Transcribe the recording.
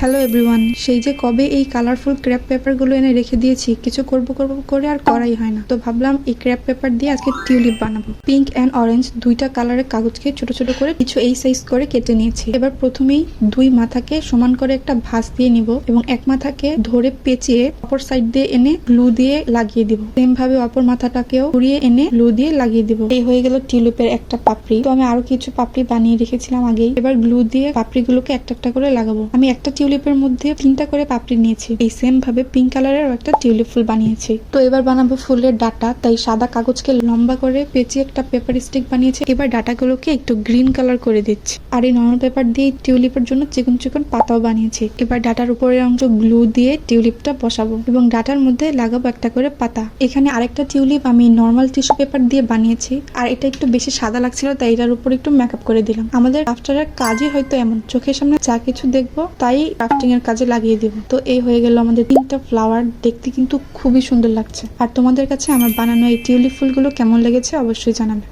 Hello everyone সেই যে কবে এই কালারফুল ক্র্যাপ পেপারগুলো এনে রেখে দিয়েছি, কিছু করব করব করে আর করাই হয় না। তো ভাবলাম এই ক্র্যাপ পেপার দিয়ে আজকে টিউলিপ বানাবো। পিঙ্ক অ্যান্ড অরেঞ্জ দুইটা কালারের কাগজকে ছোট ছোট করে কিছু এই সাইজ করে কেটে নিয়েছি। এবার প্রথমেই দুই মাথাকে সমান করে একটা ভাঁজ দিয়ে নিব এবং এক মাথাকে ধরে পেঁচিয়ে অপর সাইড দিয়ে এনে গ্লু দিয়ে লাগিয়ে দিব। সেম ভাবে অপর মাথাটাকেও ঘুরিয়ে এনে গ্লু দিয়ে লাগিয়ে দিব। এই হয়ে গেল টিউলিপের একটা পাপড়ি। তো আমি আরও কিছু পাপড়ি বানিয়ে রেখেছিলাম আগেই। এবার গ্লু দিয়ে পাপড়িগুলোকে একটা একটা করে লাগাবো। আমি একটা টিউলিপের মধ্যে তিনটা করে পাপড়ি নিয়েছি। এই সেম ভাবে পিঙ্ক কালারের একটা টিউলিপ ফুল বানিয়েছি। তো এবার বানাবো ফুলের ডাটা, তাই সাদা কাগজকে লম্বা করে পেঁচিয়ে একটা পেপার স্টিক বানিয়েছি। এবার ডাটাগুলোকে একটু গ্রিন কালার করে দিচ্ছি। আর এই নর্মাল পেপার দিয়ে টিউলিপের জন্য চিকন চিকন পাতাও বানিয়েছি। এবার ডাটার উপরের অংশ গ্লু দিয়ে টিউলিপটা বসাবো এবং ডাটার মধ্যে লাগাবো একটা করে পাতা। এখানে আরেকটা টিউলিপ আমি নর্মাল টিস্যু পেপার দিয়ে বানিয়েছি। আর এটা একটু বেশি সাদা লাগছিল, তাই এটার উপর একটু মেকআপ করে দিলাম। আমাদের ক্রাফটারের কাজই হয়তো এমন। চোখের সামনে যা কিছু দেখব, তাই ক্রাফটিং এর কাজে লাগিয়ে দিব। তো এই হয়ে গেল আমাদের তিনটা ফ্লাওয়ার দেখতে কিন্তু খুবই সুন্দর লাগছে। আর তোমাদের কাছে আমার বানানো এই টিউলিপ ফুলগুলো কেমন লেগেছে অবশ্যই জানাবে।